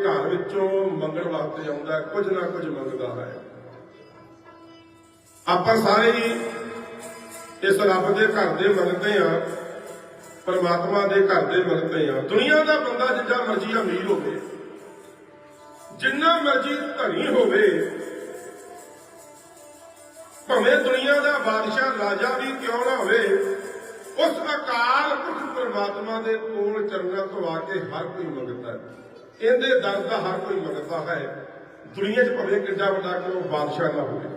ਘਰ ਵਿੱਚੋਂ ਮੰਗਣ ਵਾਸਤੇ ਆਉਂਦਾ ਹੈ, ਕੁਝ ਨਾ ਕੁਝ ਮੰਗਦਾ ਹੈ। ਆਪਾਂ ਸਾਰੇ ਹੀ ਇਸ ਰੱਬ ਦੇ ਘਰ ਦੇ ਮੰਗਦੇ ਆ ਪਰਮਾਤਮਾ ਦੇ ਘਰ ਦੇ ਮੰਗਦੇ ਆ ਦੁਨੀਆ ਦਾ ਬੰਦਾ ਜਿੱਦਾਂ ਮਰਜ਼ੀ ਅਮੀਰ ਹੋਵੇ ਜਿੰਨਾ ਮਰਜ਼ੀ ਧਨੀ ਹੋਵੇ ਭਾਵੇਂ ਦੁਨੀਆ ਦਾ ਬਾਦਸ਼ਾਹ ਰਾਜਾ ਵੀ ਕਿਉਂ ਨਾ ਹੋਵੇ ਉਸ ਅਕਾਲ ਪੁਰਖ ਪਰਮਾਤਮਾ ਦੇ ਕੋਲ ਚਰਨਾਂ ਤੋਂ ਆ ਕੇ ਹਰ ਕੋਈ ਮੰਗਦਾ ਹੈ। ਇਹਦੇ ਦਰ ਦਾ ਹਰ ਕੋਈ ਮੰਗਦਾ ਹੈ। ਦੁਨੀਆ 'ਚ ਭਾਵੇਂ ਕਿੱਡਾ ਵੱਡਾ ਕੋਈ ਬਾਦਸ਼ਾਹ ਨਾ ਹੋਵੇ।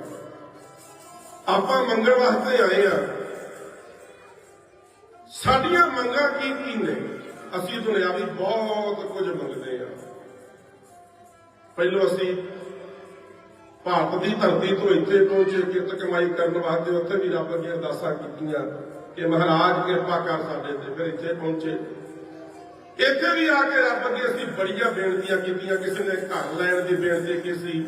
ਆਪਾਂ ਮੰਗਣ ਵਾਸਤੇ ਆਏ ਆ। ਸਾਡੀਆਂ ਮੰਗਾਂ ਕੀ ਕੀ ਨੇ? ਅਸੀਂ ਦੁਨਿਆਵੀ ਬਹੁਤ ਕੁਝ ਮੰਗਦੇ ਆ। ਪਹਿਲੋਂ ਅਸੀਂ ਭਾਰਤ ਦੀ ਧਰਤੀ ਤੋਂ ਇੱਥੇ ਪਹੁੰਚੇ, ਕਿਰਤ ਕਮਾਈ ਕਰਨ ਵਾਸਤੇ ਉੱਥੇ ਵੀ ਰੱਬ ਅੱਗੇ ਅਰਦਾਸਾਂ ਕੀਤੀਆਂ ਕਿ ਮਹਾਰਾਜ ਕਿਰਪਾ ਕਰ ਸਾਡੇ ਤੇ ਫਿਰ ਇੱਥੇ ਪਹੁੰਚੇ। ਇੱਥੇ ਵੀ ਆ ਕੇ ਰੱਬ ਅੱਗੇ ਅਸੀਂ ਬੜੀਆਂ ਬੇਨਤੀਆਂ ਕੀਤੀਆਂ, ਕਿਸੇ ਨੇ ਘਰ ਲੈਣ ਦੀ ਬੇਨਤੀ ਕੀਤੀ,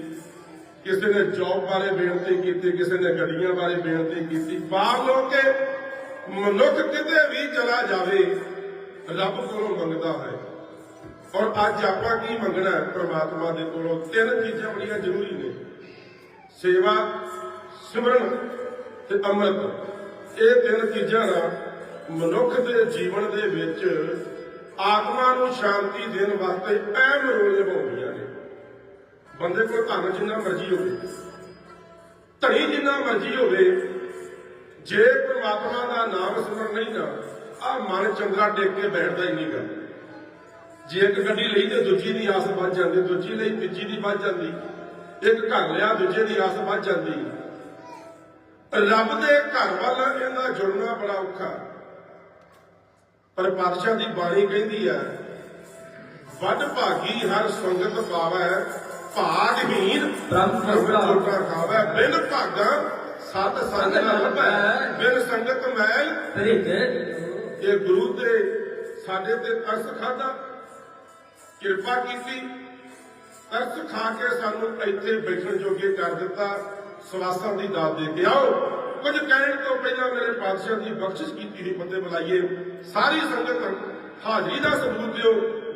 ਕਿਸੇ ਨੇ ਜੌਬ ਬਾਰੇ ਬੇਨਤੀ ਕੀਤੀ, ਕਿਸੇ ਨੇ ਗੱਡੀਆਂ ਬਾਰੇ ਬੇਨਤੀ ਕੀਤੀ। ਬਾਹਰ ਲੋਕ ਮਨੁੱਖ ਕਿਤੇ ਵੀ ਚਲਾ ਜਾਵੇ, ਰੱਬ ਕੋਲੋਂ ਮੰਗਦਾ ਹੈ ਔਰ ਅੱਜ ਆਪਾਂ ਕੀ ਮੰਗਣਾ ਹੈ? ਪ੍ਰਮਾਤਮਾ ਦੇ ਕੋਲੋਂ ਤਿੰਨ ਚੀਜ਼ਾਂ ਬੜੀਆਂ ਜ਼ਰੂਰੀ ਨੇ। ਸੇਵਾ, ਸਿਮਰਨ ਤੇ ਅੰਮ੍ਰਿਤ। ਇਹ ਤਿੰਨ ਚੀਜ਼ਾਂ ਨਾਲ ਮਨੁੱਖ ਦੇ ਜੀਵਨ ਦੇ ਵਿੱਚ ਆਤਮਾ ਨੂੰ ਸ਼ਾਂਤੀ ਦੇਣ ਵਾਸਤੇ ਅਹਿਮ ਰੋਲ ਨਿਭਾਉਂਦੀਆਂ ਨੇ। ਬੰਦੇ ਕੋਲ ਧਨ ਜਿੰਨਾ ਮਰਜ਼ੀ ਹੋਵੇ ਧਨੀ ਜਿੰਨਾ ਮਰਜ਼ੀ ਹੋਵੇ, ਜੇ ਪ੍ਰਮਾਤਮਾ ਦਾ ਨਾਮ ਸਿਮਰਨ ਨਹੀਂ ਨਾ ਆ ਮਨ ਚੰਦਰਾ ਟੇਕ ਕੇ ਬੈਠਦਾ ਹੀ ਨਹੀਂ ਨਹੀਂਗਾ ਜੇ ਇੱਕ ਗੱਡੀ ਲਈ ਤੇ ਦੂਜੀ ਦੀ ਆਸ ਵੱਧ ਜਾਂਦੀ, ਦੂਜੀ ਲਈ ਤੀਜੀ ਦੀ ਵੱਧ ਜਾਂਦੀ, ਇੱਕ ਘਰ ਲਿਆ ਦੂਜੇ ਦੀ ਆਸ ਵੱਧ ਜਾਂਦੀ। ਰੱਬ ਦੇ ਘਰ ਵੱਲ ਇਹਦਾ ਜੁੜਨਾ ਬੜਾ ਔਖਾ। ਪਰ ਪਾਤਸ਼ਾਹ ਦੀ ਬਾਣੀ ਕਹਿੰਦੀ ਹੈ ਵੱਡ ਭਾਗੀ ਹਰ ਸੰਗਤ ਪਾਵੈ ਭਾਗਹੀਨ ਬ੍ਰਹਮ ਜੋਗਾ। ਜੋਗਾ ਖਾਵੈ ਬਿਨ ਭਾਗਾ ਸਤ ਸੰਗ ਲੱਭੈ ਬਿਨ ਸੰਗਤ ਮੈਲ ਤਰੀਕੇ ਇਹ ਗੁਰੂ ਤੇ ਸਾਡੇ ਤੇ ਤਰਸ ਖਾਦਾ ਕਿਰਪਾ ਕੀਤੀ ਤਰਸ ਖਾ ਕੇ ਸਾਨੂੰ ਇੱਥੇ ਬੈਠਣ ਜੋਗੇ ਕਰ ਦਿੱਤਾ ਸਵਾਸਾਂ ਦੀ ਦਾਤ ਦੇ ਕੇ ਆਓ ਕੁਝ ਕਹਿਣ ਤੋਂ ਪਹਿਲਾਂ ਮੇਰੇ ਪਾਤਸ਼ਾਹ ਦੀ ਬਖਸ਼ਿਸ਼ ਕੀਤੀ ਹੋਈ ਬੰਦੇ ਬੁਲਾਈਏ ਸਾਰੀ ਸੰਗਤ ਹਾਜ਼ਰੀ ਦਾ ਸਬੂਤ ਦਿਓ।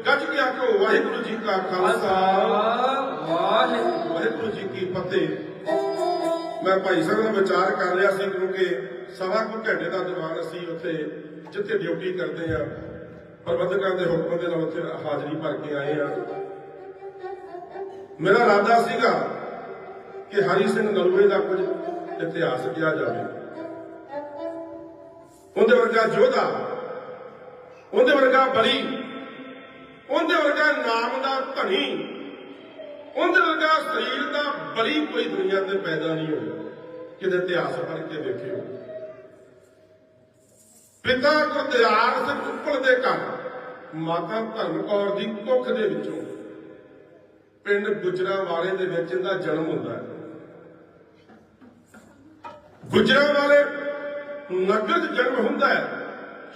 ਗੱਜ ਕੇ ਆਖੋ, ਵਾਹਿਗੁਰੂ ਜੀ ਕਾ ਖਾਲਸਾ। ਵਾਹਿਗੁਰੂ ਜੀ ਕੀ ਫਤਿਹ। ਮੈਂ ਭਾਈ ਸਾਹਿਬ ਨਾਲ ਵਿਚਾਰ ਕਰ ਰਿਹਾ ਸੀ, ਕਿਉਂਕਿ ਸਵਾ ਕੁ ਘੰਟੇ ਦਾ ਦੀਵਾਨ ਅਸੀਂ ਉੱਥੇ ਜਿੱਥੇ ਡਿਊਟੀ ਕਰਦੇ ਆ ਪ੍ਰਬੰਧਕਾਂ ਦੇ ਹੁਕਮ ਦੇ ਨਾਲ ਉੱਥੇ ਹਾਜ਼ਰੀ ਭਰ ਕੇ ਆਏ ਆ ਮੇਰਾ ਇਰਾਦਾ ਸੀਗਾ ਕਿ ਹਰੀ ਸਿੰਘ ਨਲੂਏ ਦਾ ਕੁਝ ਇਤਿਹਾਸ ਕਿਹਾ ਜਾਵੇ। ਉਹਦੇ ਵਰਗਾ ਯੋਧਾ, ਉਹਦੇ ਵਰਗਾ ਬਲੀ, ਉਹਦੇ ਵਰਗਾ ਨਾਮ ਦਾ ਧਨੀ ਉਹਦੇ ਵਰਗਾ ਸਰੀਰ ਦਾ ਬਲੀ ਕੋਈ ਦੁਨੀਆ ਤੇ ਪੈਦਾ ਨਹੀਂ ਹੋਇਆ। ਕਿਤੇ ਇਤਿਹਾਸ ਪੜ੍ਹ ਕੇ ਦੇਖਿਓ। ਪਿਤਾ ਗੁਰਦਿਆਲ ਸਿੰਘ ਉੱਪਲ ਦੇ ਘਰ, ਮਾਤਾ ਧਰਮ ਕੌਰ ਦੀ ਕੁੱਖ ਦੇ ਵਿੱਚੋਂ, ਪਿੰਡ ਗੁਜਰਾਂ ਵਾਲੇ ਦੇ ਵਿੱਚ ਇਹਦਾ ਜਨਮ ਹੁੰਦਾ ਹੈ। ਗੁਜਰਾਂ ਵਾਲੇ ਨਗਰ 'ਚ ਜਨਮ ਹੁੰਦਾ ਹੈ।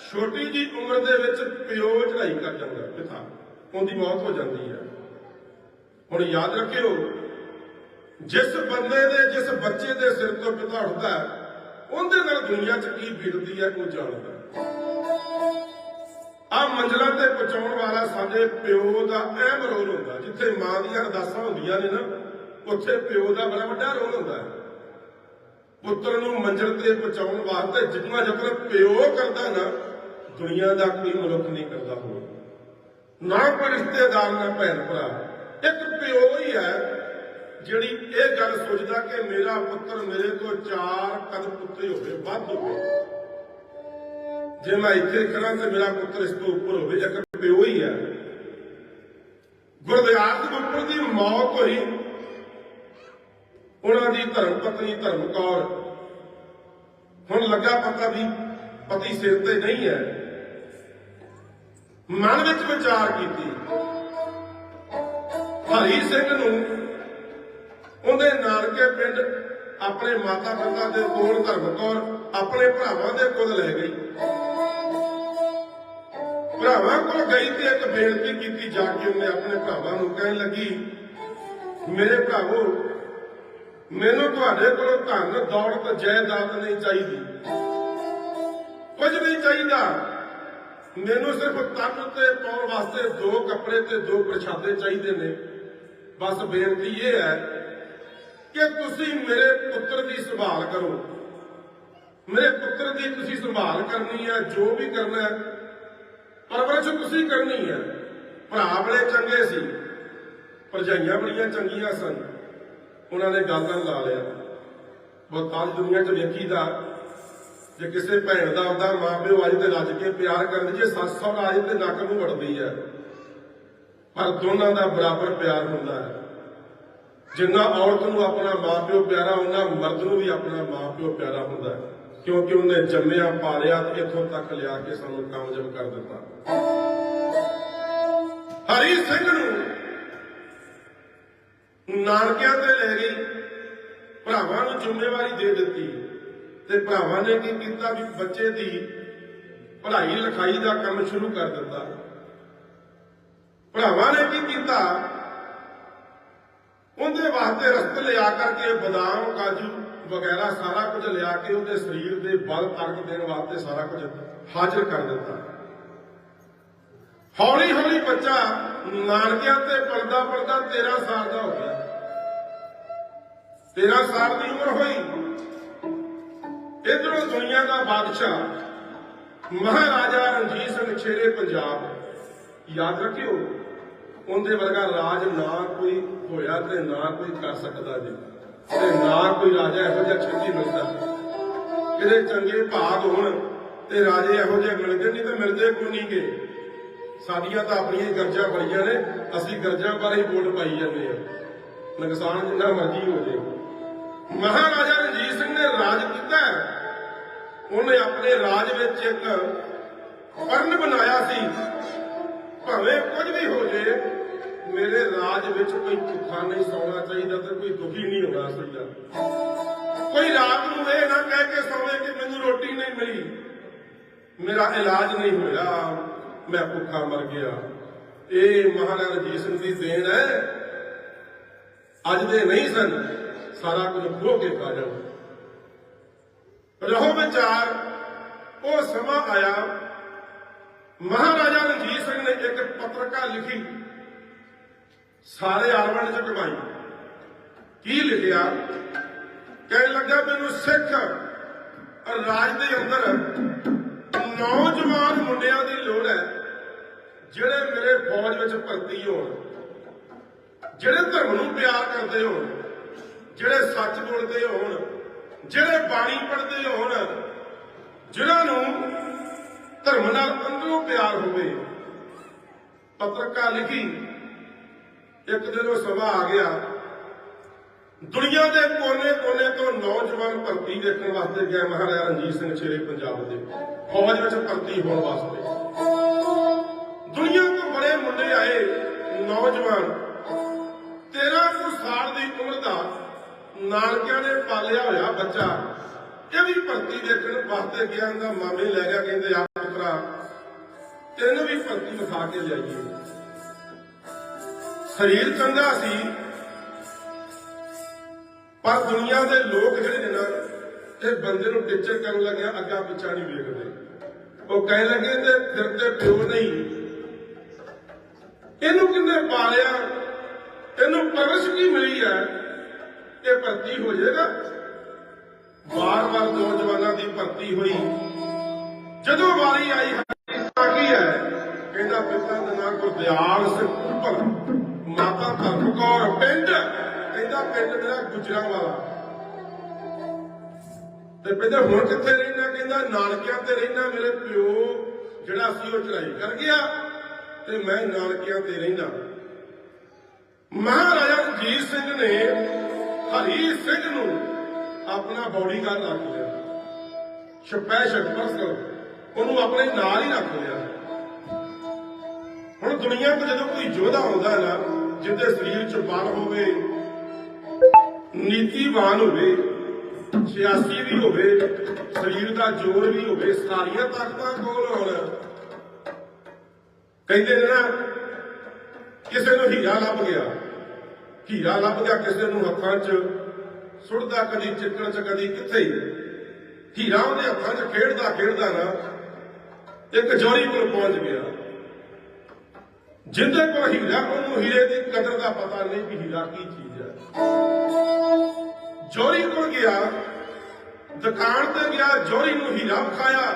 ਛੋਟੀ ਜੀ ਉਮਰ ਦੇ ਵਿੱਚ ਪਿਓ ਚੜਾਈ ਕਰ ਜਾਂਦਾ ਪਿਤਾ। ਉਹਦੀ ਮੌਤ ਹੋ ਜਾਂਦੀ ਹੈ। ਹੁਣ ਯਾਦ ਰੱਖਿਓ, ਜਿਸ ਬੰਦੇ ਦੇ, ਜਿਸ ਬੱਚੇ ਦੇ ਸਿਰ ਤੋਂ ਪਿਤਾ ਉੱਠਦਾ ਉਹਦੇ ਨਾਲ ਦੁਨੀਆ 'ਚ ਕੀ ਬੀਤਦੀ ਹੈ, ਉਹ ਜਾਣਦਾ ਆ ਮੰਜ਼ਲਾਂ ਤੇ ਪਹੁੰਚਾਉਣ ਵਾਲਾ ਸਾਡੇ ਪਿਓ ਦਾ ਅਹਿਮ ਰੋਲ ਹੁੰਦਾ ਜਿੱਥੇ ਮਾਂ ਦੀਆਂ ਅਰਦਾਸਾਂ ਹੁੰਦੀਆਂ ਨੇ ਨਾ, ਉੱਥੇ ਪਿਓ ਦਾ ਬੜਾ ਵੱਡਾ ਰੋਲ ਹੁੰਦਾ ਹੈ। ਪੁੱਤਰ ਨੂੰ ਮੰਜ਼ਲ ਤੇ ਪਹੁੰਚਾਉਣ ਵਾਸਤੇ ਜਿੰਨਾ ਯਤਨ ਪਿਓ ਕਰਦਾ ਨਾ, ਦੁਨੀਆ ਦਾ ਕੋਈ ਮਨੁੱਖ ਨਹੀਂ ਕਰਦਾ ਹੋਰ। ਨਾ ਕੋਈ ਰਿਸ਼ਤੇਦਾਰ, ਨਾ ਭੈਣ ਭਰਾ। ਇੱਕ ਪਿਓ ਹੀ ਹੈ ਜਿਹੜੀ ਇਹ ਗੱਲ ਸੋਚਦਾ ਕਿ ਮੇਰਾ ਪੁੱਤਰ ਮੇਰੇ ਤੋਂ ਚਾਰ ਕਦ ਉੱਤੇ ਹੋਵੇ, ਵੱਧ ਹੋਵੇ। ਜੇ ਮੈਂ ਇੱਥੇ ਖੜਾ ਤੇ ਮੇਰਾ ਪੁੱਤਰ ਇਸ ਤੋਂ ਉੱਪਰ ਹੋਵੇ, ਇੱਕ ਪਿਓ ਹੀ ਹੈ। ਗੁਰਦਿਆਲ ਦੇ ਉੱਪਰ ਦੀ ਮੌਤ ਹੋਈ। ਉਹਨਾਂ ਦੀ ਧਰਮ ਪਤਨੀ ਧਰਮ ਕੌਰ। ਹੁਣ ਲੱਗਾ ਪਤਾ ਵੀ ਪਤੀ ਸਿਰ ਤੇ ਨਹੀਂ ਹੈ। ਮਨ ਵਿੱਚ ਵਿਚਾਰ ਕੀਤੀ। ਹਰੀ ਸਿੰਘ ਨੂੰ ਉਹਦੇ ਨਾਨਕੇ ਪਿੰਡ ਆਪਣੇ ਮਾਤਾ ਪਿਤਾ ਦੇ ਕੋਲ ਧਰਮ ਕੌਰ ਆਪਣੇ ਭਰਾਵਾਂ ਦੇ ਕੋਲ ਲੈ ਗਈ। ਭਰਾਵਾਂ ਕੋਲ ਗਈ ਤੇ ਇੱਕ ਬੇਨਤੀ ਕੀਤੀ ਜਾ ਕੇ ਉਹਨੇ ਆਪਣੇ ਭਰਾਵਾਂ ਨੂੰ ਕਹਿਣ ਲੱਗੀ, ਮੇਰੇ ਭਰਾਵੋ ਮੈਨੂੰ ਤੁਹਾਡੇ ਕੋਲੋਂ ਧਨ ਦੌਲਤ, ਜਾਇਦਾਦ ਨਹੀਂ ਚਾਹੀਦੀ। ਕੁਝ ਨਹੀਂ ਚਾਹੀਦਾ। ਮੈਨੂੰ ਸਿਰਫ ਤਨ ਤੇ ਪਾਉਣ ਵਾਸਤੇ ਦੋ ਕੱਪੜੇ ਤੇ ਦੋ ਪ੍ਰਸ਼ਾਦੇ ਚਾਹੀਦੇ ਨੇ। ਬਸ ਬੇਨਤੀ ਇਹ ਹੈ ਕਿ ਤੁਸੀਂ ਮੇਰੇ ਪੁੱਤਰ ਦੀ ਸੰਭਾਲ ਕਰੋ। ਮੇਰੇ ਪੁੱਤਰ ਦੀ ਤੁਸੀਂ ਸੰਭਾਲ ਕਰਨੀ ਹੈ, ਜੋ ਵੀ ਕਰਨਾ ਹੈ। ਪਰਵਰਿਸ਼ ਤੁਸੀਂ ਕਰਨੀ ਹੈ। ਭਰਾ ਬੜੇ ਚੰਗੇ ਸੀ। ਭਰਜਾਈਆਂ ਬੜੀਆਂ ਚੰਗੀਆਂ ਸਨ। ਉਹਨਾਂ ਨੇ ਗੱਲ ਨਾਲ ਲਾ ਲਿਆ। ਬਹੁਤ ਅੱਜ ਦੁਨੀਆ 'ਚ ਵੇਖੀਦਾ ਜੇ ਕਿਸੇ ਭੈਣ ਦਾ ਆਉਂਦਾ ਮਾਂ ਅੱਜ ਤੇ ਰੱਜ ਕੇ ਪਿਆਰ ਕਰਦੇ ਜੇ ਸੱਸ ਸਹੁਰਾ ਅੱਜ ਤੇ ਨੱਕ ਨੂੰ ਵੜਦੀ ਹੈ ਪਰ ਦੋਨਾਂ ਦਾ ਬਰਾਬਰ ਪਿਆਰ ਹੁੰਦਾ ਹੈ। ਜਿੰਨਾ ਔਰਤ ਨੂੰ ਆਪਣਾ ਮਾਪਿਓ ਪਿਆਰਾ ਉਹਨਾਂ ਮਰਦ ਨੂੰ ਵੀ ਆਪਣਾ ਮਾਪਿਓ ਪਿਆਰਾ ਹੁੰਦਾ ਹੈ। ਕਿਉਂਕਿ ਉਹਨੇ ਜੰਮਿਆ, ਪਾਲਿਆ ਤੇ ਇੱਥੋਂ ਤੱਕ ਲਿਆ ਕੇ ਸਾਨੂੰ ਕਾਮਯਾਬ ਕਰ ਦਿੱਤਾ। ਹਰੀ ਸਿੰਘ ਨੂੰ ਨਾਨਕਿਆਂ ਤੇ ਲੈ ਗਈ ਭਰਾਵਾਂ ਨੂੰ ਜ਼ਿੰਮੇਵਾਰੀ ਦੇ ਦਿੱਤੀ ਤੇ ਭਰਾਵਾਂ ਨੇ ਕੀ ਕੀਤਾ ਵੀ ਬੱਚੇ ਦੀ ਪੜ੍ਹਾਈ ਲਿਖਾਈ ਦਾ ਕੰਮ ਸ਼ੁਰੂ ਕਰ ਦਿੱਤਾ। ਭਰਾਵਾਂ ਨੇ ਕੀ ਕੀਤਾ? ਉਹਦੇ ਵਾਸਤੇ ਰਸਤ ਲਿਆ ਕਰਕੇ ਬਦਾਮ, ਕਾਜੂ ਵਗੈਰਾ ਸਾਰਾ ਕੁਝ ਲਿਆ ਕੇ ਉਹਦੇ ਸਰੀਰ ਦੇ ਬਲ ਤਾਕਤ ਦੇਣ ਵਾਸਤੇ ਸਾਰਾ ਕੁਝ ਹਾਜ਼ਰ ਕਰ ਦਿੱਤਾ। ਹੌਲੀ ਹੌਲੀ ਬੱਚਾ ਨਾਨਕਿਆਂ ਤੇ ਪਲਦਾ ਪਲਦਾ 13 ਸਾਲ ਦਾ ਹੋ ਗਿਆ। 13 ਸਾਲ ਦੀ ਉਮਰ ਹੋਈ। ਇਧਰੋਂ ਦੁਨੀਆ ਦਾ ਬਾਦਸ਼ਾਹ, ਮਹਾਰਾਜਾ ਰਣਜੀਤ ਸਿੰਘ ਛੇਰੇ ਪੰਜਾਬ। ਯਾਦ ਰੱਖਿਓ, ਉਹਦੇ ਵਰਗਾ ਰਾਜ ਨਾ ਕੋਈ ਹੋਇਆ ਤੇ ਨਾ ਕੋਈ ਕਰ ਸਕਦਾ ਜੀ। ਤੇ ਨਾ ਕੋਈ ਰਾਜਾ ਇਹੋ ਜਿਹਾ ਛੇਤੀ ਮਿਲਦਾ। ਕਿਤੇ ਚੰਗੇ ਭਾਗ ਹੋਣ ਤੇ ਰਾਜੇ ਇਹੋ ਜਿਹੇ ਮਿਲਦੇ ਨਹੀਂ ਤੇ ਮਿਲਦੇ ਕੋਈ ਨਹੀਂ ਸਾਡੀਆਂ ਤਾਂ ਆਪਣੀਆਂ ਗਰਜਾਂ ਬੜੀਆਂ ਨੇ, ਅਸੀਂ ਗਰਜਾਂ ਬਾਰੇ ਹੀ ਵੋਟ ਪਾਈ ਜਾਂਦੇ ਆ ਨੁਕਸਾਨ ਜਿੰਨਾ ਮਰਜ਼ੀ ਹੋ ਜੇ ਮਹਾਰਾਜਾ ਰਣਜੀਤ ਸਿੰਘ ਨੇ ਰਾਜ ਕੀਤਾ ਉਹਨੇ ਆਪਣੇ ਰਾਜ ਵਿੱਚ ਇੱਕ ਪਰਨ ਬਣਾਇਆ ਸੀ। ਭਾਵੇਂ ਕੁਝ ਵੀ ਹੋ ਜੇ ਮੇਰੇ ਰਾਜ ਵਿੱਚ ਕੋਈ ਭੁੱਖਾ ਨਹੀਂ ਸੌਣਾ ਚਾਹੀਦਾ ਤੇ ਕੋਈ ਦੁਖੀ ਨਹੀਂ ਹੋਣਾ ਚਾਹੀਦਾ। ਕੋਈ ਰਾਤ ਨੂੰ ਇਹ ਨਾ ਕਹਿ ਕੇ ਸੌਵੇ ਕਿ ਮੈਨੂੰ ਰੋਟੀ ਨਹੀਂ ਮਿਲੀ। ਮੇਰਾ ਇਲਾਜ ਨਹੀਂ ਹੋਇਆ। ਮੈਂ ਭੁੱਖਾ ਮਰ ਗਿਆ। ਇਹ ਮਹਾਰਾਜਾ ਰਣਜੀਤ ਸਿੰਘ ਦੀ ਦੇਣ ਹੈ। ਅੱਜ ਦੇ ਨਹੀਂ ਸਨ, ਸਾਰਾ ਕੁਝ ਖੋ ਕੇ ਖਾ ਜਾਣ ਰਹੋ ਵਿਚਾਰ, ਉਹ ਸਮਾਂ ਆਇਆ। ਮਹਾਰਾਜਾ ਰਣਜੀਤ ਸਿੰਘ ਨੇ ਇੱਕ ਪੱਤਰਕਾ ਲਿਖੀ। ਸਾਰੇ ਆਲਵਣ ਚ ਕਮਾਈ ਕੀ ਲਿਖਿਆ? ਕਹਿਣ ਲੱਗਾ, ਮੈਨੂੰ ਸਿੱਖ ਰਾਜ ਦੇ ਅੰਦਰ ਨੌਜਵਾਨ ਮੁੰਡਿਆਂ ਦੀ ਲੋੜ ਹੈ। ਜਿਹੜੇ ਮੇਰੇ ਫੌਜ ਵਿੱਚ ਭਰਤੀ ਹੋਣ, ਜਿਹੜੇ ਧਰਮ ਨੂੰ ਪਿਆਰ ਕਰਦੇ ਹੋਣ, ਜਿਹੜੇ ਸੱਚ ਬੋਲਦੇ ਹੋਣ, ਜਿਹੜੇ ਬਾਣੀ ਪੜ੍ਹਦੇ ਹੋਣ, ਜਿਨ੍ਹਾਂ ਨੂੰ ਧਰਮ ਨਾਲ ਅੰਦਰੋਂ ਪਿਆਰ ਹੋਵੇ, ਪੱਤਰਕਾਰ ਲਿਖੀ ਇੱਕ ਦਿਨ ਉਹ ਸਭਾ ਆ ਗਿਆ। ਦੁਨੀਆ ਦੇ ਕੋਨੇ-ਕੋਨੇ ਤੋਂ ਨੌਜਵਾਨ ਭਰਤੀ ਦੇਖਣ ਵਾਸਤੇ ਗਏ ਮਹਾਰਾਜਾ ਰਣਜੀਤ ਸਿੰਘ ਛੇਰੇ ਪੰਜਾਬ ਦੇ। ਫੌਜ ਵਿੱਚ ਭਰਤੀ ਹੋਣ ਵਾਸਤੇ। ਦੁਨੀਆ ਤੋਂ ਬੜੇ ਮੁੰਡੇ ਆਏ, ਨੌਜਵਾਨ। 13 ਸਾਲ ਦੀ ਉਮਰ ਦਾ ਨਾਨਕਿਆਂ ਨੇ ਪਾਲਿਆ ਹੋਇਆ ਬੱਚਾ। ਇਹ ਵੀ ਭਰਤੀ ਦੇਖਣ ਵਾਸਤੇ ਗਿਆ ਇਹਦਾ ਮਾਮੇ ਲੈ ਗਿਆ, ਕਹਿੰਦੇ ਆ ਪੁੱਤਰਾ ਤੈਨੂੰ ਵੀ ਭਰਤੀ ਵਿਖਾ ਕੇ ਲਿਆਈਏ। ਸਰੀਰ ਚੰਗਾ ਸੀ, ਪਰ ਦੁਨੀਆ ਦੇ ਲੋਕ ਜਿਹੜੇ ਨੇ ਨਾ, ਇਹ ਬੰਦੇ ਨੂੰ ਟੀਚਰ ਕਰਨ ਲੱਗਿਆ, ਅੱਗਾ ਪਿੱਛਾ ਨਹੀਂ ਵੇਖਦੇ। ਉਹ ਕਹਿਣ ਲੱਗੇ ਤੇ ਫਿਰ ਤੇ ਪਿਓ ਨਹੀਂ ਇਹਨੂੰ ਕਿੰਨੇ ਪਾਲਿਆ? ਇਹਨੂੰ ਪਰਵਰਿਸ਼ ਕੀ ਮਿਲੀ ਹੈ? ਇਹ ਭਰਤੀ ਹੋ ਜਾਏਗਾ। ਵਾਰ-ਵਾਰ ਨੌਜਵਾਨਾਂ ਦੀ ਭਰਤੀ ਹੋਈ। ਜਦੋਂ ਵਾਰੀ ਆਈ ਹਰੀਸਾ ਕੀ ਹੈ। ਕਹਿੰਦਾ, ਪਿਤਾ ਦਾ ਨਾਮ ਗੁਰਦਿਆਲ ਸਿੰਘ ਉੱਪਰ, ਮਾਤਾ ਧਰਮ ਕੌਰ ਪਿੰਡ। ਕਹਿੰਦਾ, ਪਿੰਡ ਮੇਰਾ ਗੁਜਰਾਂ ਵਾਲਾ ਤੇ ਕਹਿੰਦਾ, ਹੁਣ ਕਿੱਥੇ ਰਹਿਣਾ ਕਹਿੰਦਾ, ਨਾਨਕਿਆਂ ਤੇ ਰਹਿਣਾ ਮੇਰੇ ਪਿਓ, ਜਿਹੜਾ ਸੀ ਉਹ ਚੜਾਈ ਕਰ ਗਿਆ। ਤੇ ਮੈਂ ਨਾਨਕਿਆਂ ਤੇ ਰਹਿੰਦਾ। ਮਹਾਰਾਜਾ ਰਣਜੀਤ ਸਿੰਘ ਨੇ ਹਰੀ ਸਿੰਘ ਨੂੰ ਆਪਣਾ ਬੌਡੀਗਾਰਡ ਰੱਖ ਲਿਆ। ਸਪੈਸ਼ਲ ਪਰਸਨਲ ਉਹਨੂੰ ਆਪਣੇ ਨਾਲ ਹੀ ਰੱਖ ਲਿਆ। ਹੁਣ ਦੁਨੀਆ 'ਤੇ ਜਦੋਂ ਕੋਈ ਯੋਧਾ ਆਉਂਦਾ ਨਾ, ਜਿਹਦੇ ਸਰੀਰ 'ਚ ਬਲ ਹੋਵੇ, ਨੀਤੀਵਾਨ ਹੋਵੇ, ਸਿਆਸੀ ਵੀ ਹੋਵੇ, ਸਰੀਰ ਦਾ ਜ਼ੋਰ ਵੀ ਹੋਵੇ, ਸਾਰੀਆਂ ਤਾਕਤਾਂ ਕੋਲ ਹੋਣ। ਕਹਿੰਦੇ ਨੇ ਨਾ, ਕਿਸੇ ਨੂੰ ਹੀਰਾ ਲੱਭ ਗਿਆ। ਹੀਰਾ ਲੱਭ ਗਿਆ ਕਿਸੇ ਨੂੰ ਹੱਥਾਂ 'ਚ। ਸੁੱਟਦਾ ਕਦੀ ਚਿੱਕਣ 'ਚ ਕਦੀ ਕਿੱਥੇ ਹੀਰਾ ਉਹਦੇ ਹੱਥਾਂ 'ਚ ਖੇਡਦਾ ਖੇਡਦਾ ਨਾ, ਇੱਕ ਜੋਰੀ ਕੋਲ ਪਹੁੰਚ ਗਿਆ। ਜਿੰਦੇ ਕੋਲ ਹੀਰਾ, ਉਹਨੂੰ ਹੀਰੇ ਦੀ ਕਦਰ ਦਾ ਪਤਾ ਨਹੀਂ ਕਿ ਹੀਰਾ ਕੀ ਚੀਜ਼ ਹੈ। ਜੋਰੀ ਕੋਲ ਗਿਆ, ਦੁਕਾਨ ਤੇ ਗਿਆ ਜੋਰੀ ਨੂੰ ਹੀਰਾ ਵਿਖਾਇਆ।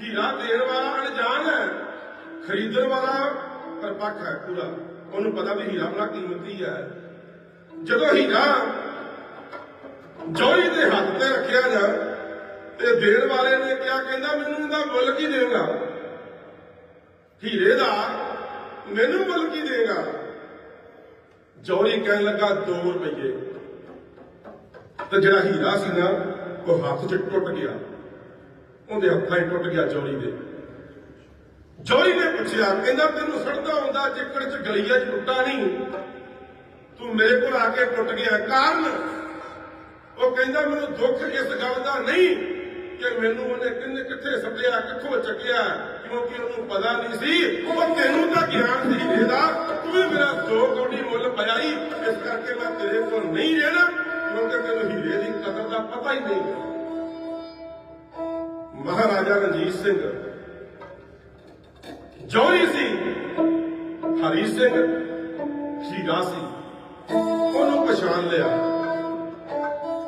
ਹੀਰਾ ਦੇਣ ਵਾਲਾ ਅਣਜਾਣ ਖਰੀਦਣ ਵਾਲਾ ਪਰਪੱਕ ਹੈ ਪੂਰਾ। ਉਹਨੂੰ ਪਤਾ ਵੀ ਹੀਰਾ ਬੜਾ ਕੀਮਤੀ ਹੈ। ਜਦੋਂ ਹੀਰਾ ਜੋਰੀ ਦੇ ਹੱਥ ਤੇ ਰੱਖਿਆ ਜਾ, ਤੇ ਦੇਣ ਵਾਲੇ ਨੇ ਕਿਹਾ, ਕਹਿੰਦਾ, ਮੈਨੂੰ ਇਹਦਾ ਮੁੱਲ ਕੀ ਦੇਗਾ। ਹੀਰੇ ਦਾ ਮੈਨੂੰ ਮੁੱਲ ਕੀ ਦੇਗਾ। ਜੋਰੀ ਕਹਿਣ ਲੱਗਾ 2 ਰੁਪਏ ਤੇ ਜਿਹੜਾ ਹੀਰਾ ਸੀ ਨਾ, ਉਹ ਹੱਥ 'ਚ ਟੁੱਟ ਗਿਆ। ਉਹਦੇ ਹੱਥਾਂ 'ਚ ਟੁੱਟ ਗਿਆ ਜੋਰੀ ਦੇ। ਜੋਰੀ ਨੇ ਪੁੱਛਿਆ, ਕਹਿੰਦਾ, ਤੈਨੂੰ ਸੜਦਾ ਹੁੰਦਾ ਜਿੱਕੜ 'ਚ ਗਲੀਆ 'ਚ ਟੁੱਟਾ ਨਹੀਂ? ਤੂੰ ਮੇਰੇ ਕੋਲ ਆ ਕੇ ਟੁੱਟ ਗਿਆ, ਕਾਰਨ? ਉਹ ਕਹਿੰਦਾ, ਮੈਨੂੰ ਦੁੱਖ ਇਸ ਗੱਲ ਦਾ ਨਹੀਂ ਕਿ ਮੈਨੂੰ ਉਹਨੇ ਕਿੰਨੇ ਕਿੱਥੇ ਸੱਟਿਆ ਕਿੱਥੋਂ ਚੱਕਿਆ, ਕਿਉਂਕਿ ਉਹਨੂੰ ਪਤਾ ਨਹੀਂ ਸੀ। ਉਹ ਤੈਨੂੰ ਤਾਂ ਗਿਆਨ ਸੀ ਇਹਦਾ ਤੂੰ ਵੀ ਮੇਰਾ ਦੋ ਕੋਟੀ ਮੁੱਲ ਪਾਇਆ ਇਸ ਕਰਕੇ ਮੈਂ ਤੇਰੇ ਕੋਲ ਨਹੀਂ ਰਹਿਣਾ, ਕਿਉਂਕਿ ਤੈਨੂੰ ਹੀਰੇ ਦੀ ਕਦਰ ਦਾ ਪਤਾ ਹੀ ਨਹੀਂ ਮਹਾਰਾਜਾ ਰਣਜੀਤ ਸਿੰਘ ਜੋਰੀ ਸੀ, ਹਰੀ ਸਿੰਘ ਹੀਰਾ ਸੀ, ਉਹਨੂੰ ਪਛਾਣ ਲਿਆ।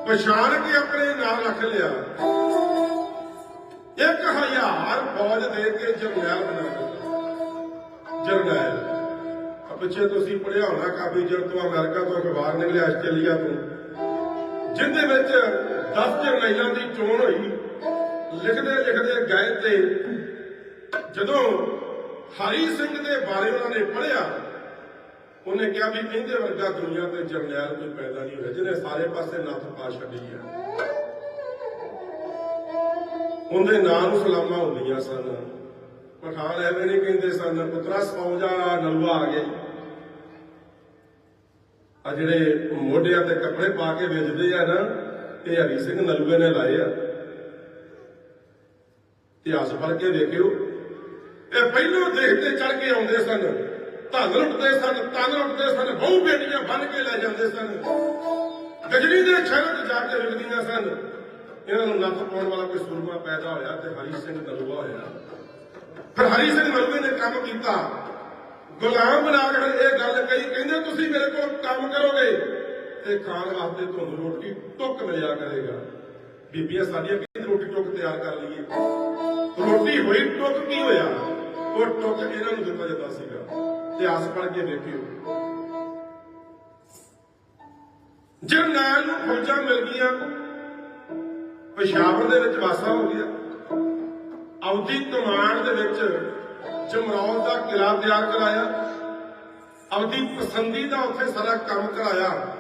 ਪਛਾਣ ਕੇ ਆਪਣੇ ਨਾਲ ਰੱਖ ਲਿਆ। ਇੱਕ ਫੌਜ ਦੇ ਕੇ ਜਰਨੈਲ ਬਣਾ ਜਰਨੈਲ ਪਿੱਛੇ ਤੁਸੀਂ ਪੜਿਆ ਹੋਣਾ ਕਾਫੀ ਚਿਰ ਤੋਂ ਅਮਰੀਕਾ ਤੋਂ ਅਖਬਾਰ ਨਿਕਲਿਆ, ਆਸਟ੍ਰੇਲੀਆ ਤੋਂ। ਜਿੰਦੇ ਵਿੱਚ 10 ਜਰਨੈਲਾਂ ਦੀ ਚੋਣ ਹੋਈ ਲਿਖਦੇ ਲਿਖਦੇ ਗਏ ਤੇ ਜਦੋਂ ਹਰੀ ਸਿੰਘ ਦੇ ਬਾਰੇ ਉਹਨਾਂ ਨੇ ਪੜਿਆ ਉਹਨੇ ਕਿਹਾ ਵੀ ਇਹਦੇ ਵਰਗਾ ਦੁਨੀਆ ਤੇ ਜਰਨੈਲ ਕੋਈ ਪੈਦਾ ਨਹੀਂ ਹੋਇਆ, ਜਿਹਨੇ ਸਾਰੇ ਪਾਸੇ ਨੱਥ ਪਾ ਛੱਡੀ ਹੈ ਉਹਦੇ ਨਾਂ ਨੂੰ ਸਲਾਮਾਂ ਹੁੰਦੀਆਂ ਸਨ। ਪਠਾਨ ਐਵੇਂ ਨਹੀਂ ਕਹਿੰਦੇ ਸਨ, ਪੁੱਤਰਾ ਸੌ ਜਾ ਨਲੂਆ ਆ ਗਏ ਆ ਜਿਹੜੇ ਮੋਢਿਆਂ ਤੇ ਕੱਪੜੇ ਪਾ ਕੇ ਵੇਚਦੇ ਆ ਨਾ, ਇਹ ਹਰੀ ਸਿੰਘ ਨਲੂਏ ਨੇ ਲਾਏ ਆ। ਇਤਿਹਾਸ ਪੜ੍ਹ ਕੇ ਦੇਖਿਓ ਇਹ ਪਹਿਲੋਂ ਦੇਖਦੇ ਚੜ ਕੇ ਆਉਂਦੇ ਸਨ, ਧਨ ਲੁੱਟਦੇ ਸਨ, ਤਨ ਲੁੱਟਦੇ ਸਨ, ਬਹੁ ਬੇਟੀਆਂ ਬਣ ਕੇ ਲੈ ਜਾਂਦੇ ਸਨ। ਗਜਰੀ ਦੇ ਸ਼ਹਿਰ ਜਾ ਕੇ ਵਿਕਦੀਆਂ ਸਨ। ਇਹਨਾਂ ਨੂੰ ਨੱਥ ਪਾਉਣ ਵਾਲਾ ਕੋਈ ਸੂਰਮਾ ਪੈਦਾ ਹੋਇਆ ਤੇ ਹਰੀ ਸਿੰਘ ਨਲੂਆ ਹੋਇਆ। ਫਿਰ ਹਰੀ ਸਿੰਘ ਨਲੂਏ ਨੇ ਕੰਮ ਕੀਤਾ। ਗੁਲਾਮ ਬਣਾ ਕੇ ਇਹ ਗੱਲ ਕਹੀ, ਕਹਿੰਦੇ, ਤੁਸੀਂ ਮੇਰੇ ਕੋਲ ਕੰਮ ਕਰੋਗੇ? ਤੇ ਖਾਣ ਵਾਸਤੇ ਤੁਹਾਨੂੰ ਰੋਟੀ ਟੁੱਕ ਮਿਲਿਆ ਕਰੇਗਾ। ਬੀਬੀਆਂ, ਸਾਡੀਆਂ ਕਹਿੰਦੀ ਰੋਟੀ ਟੁੱਕ ਤਿਆਰ ਕਰ ਲਈਏ? ਰੋਟੀ ਹੋਈ ਟੁੱਕ ਕੀ ਹੋਇਆ? ਉਹ ਟੁੱਕ ਇਹਨਾਂ ਨੂੰ ਦਿੱਤਾ ਜਾਂਦਾ ਸੀਗਾ। ਇਤਿਹਾਸ ਪੜ੍ਹ ਕੇ ਦੇਖਿਓ। ਜਰਨੈਲ ਨੂੰ ਫੌਜਾਂ ਮਿਲ ਗਈਆਂ, ਪਸ਼ਾਵਰ ਦੇ ਵਿੱਚ ਵਾਸਾ ਹੋ ਗਿਆ। ਆਉਦੀ ਕਮਾਂਡ ਦੇ ਵਿੱਚ ਜਮਰੌਦ ਦਾ ਕਿਲਾ ਤਿਆਰ ਕਰਾਇਆ। ਆਪਦੀ ਪਸੰਦੀ ਦਾ ਉੱਥੇ ਸਾਰਾ ਕੰਮ ਕਰਾਇਆ।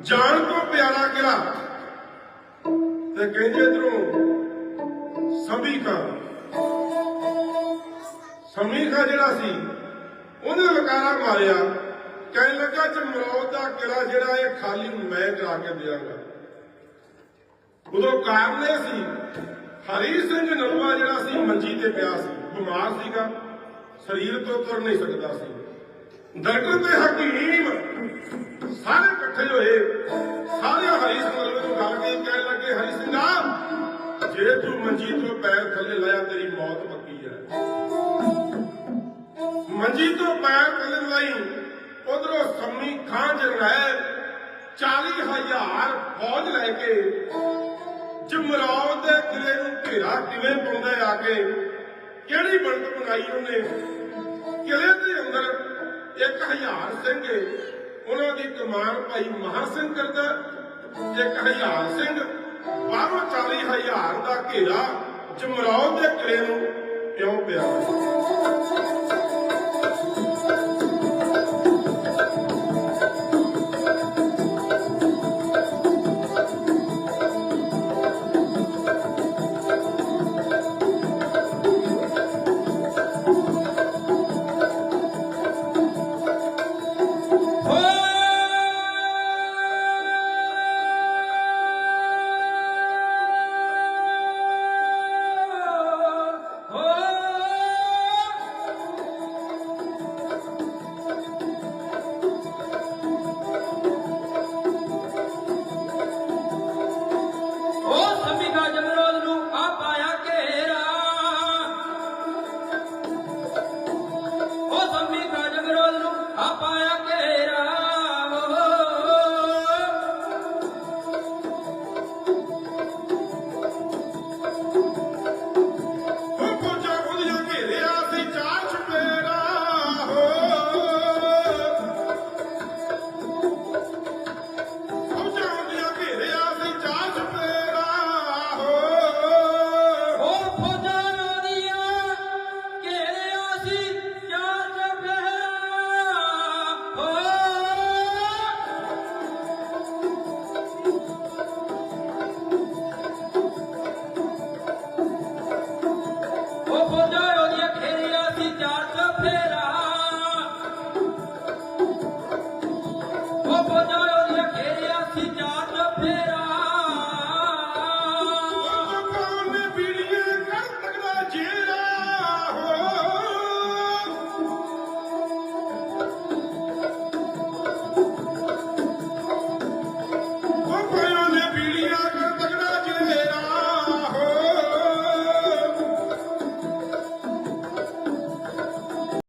ਜਾਣ ਤੋਂ ਪਿਆਰਾ ਕਿਲਾ। ਤੇ ਕਹਿੰਦੇ ਇਧਰੋਂ, ਸੰਭੀ ਖਾਂ ਸੰਭੀ ਖਾਂ ਜਿਹੜਾ ਸੀ, ਉਹਨੇ ਲਕਾਰਾ ਮਾਰਿਆ। ਕਹਿਣ ਲੱਗਾ ਜਮਰੌਦ ਦਾ ਕਿਲਾ ਜਿਹੜਾ, ਇਹ ਖਾਲੀ ਮੈਂ ਕਰਾ ਕੇ ਦਿਆਂਗਾ। ਉਦੋਂ ਕਾਰਨ ਸੀ ਹਰੀ ਸਿੰਘ ਨਲੂਆ ਜਿਹੜਾ ਸੀ, ਮੰਜੀ ਤੇ ਪਿਆ ਸੀ। ਬਿਮਾਰ ਸੀਗਾ, ਸਰੀਰ ਤੋਂ ਤੁਰ ਨਹੀਂ ਸਕਦਾ ਸੀ। ਡਾਕਟਰ ਤੇ ਹਕੀਮ ਸਾਰੇ ਇਕੱਠੇ ਹੋਏ ਸਾਰੇ ਹਰੀ ਸਿੰਘ ਨਲੂਏ ਨੂੰ ਗੱਲ ਕੇ ਕਹਿਣ ਲੱਗੇ ਹਰੀ ਸਿੰਘਾ ਜੇ ਤੂੰ ਮੰਜੀ ਤੋਂ ਪੈਰ ਥੱਲੇ ਲਾਇਆ, ਤੇਰੀ ਮੌਤ ਪੱਕੀ ਹੈ। ਮੰਜੀ ਤੋਂ ਪੈਰ ਥੱਲੇ ਲਈ ਉਧਰੋਂ ਸੰਮੀ ਖਾਂ ਜਰਨੈਲ 40000 ਫੌਜ ਲੈ ਕੇ ਜਮਰੌਦ ਦੇ ਕਿਲੇ ਨੂੰ ਘੇਰਾ ਕਿਵੇਂ ਪਾਉਂਦਾ ਆ ਕੇ, ਕਿਹੜੀ ਬਣਤ ਬਣਾਈ ਉਹਨੇ? ਕਿਲੇ ਦੇ ਅੰਦਰ 1000 ਸਿੰਘ ਉਹਨਾਂ ਦੀ ਕਮਾਨ ਭਾਈ ਮਹਾ ਸਿੰਘ ਕਰਦਾ। 1000 ਸਿੰਘ, ਬਾਹਰੋਂ 40000 ਦਾ ਘੇਰਾ ਜਮਰੌਦ ਦੇ ਕਿਲੇ ਨੂੰ ਕਿਉਂ ਪਿਆ।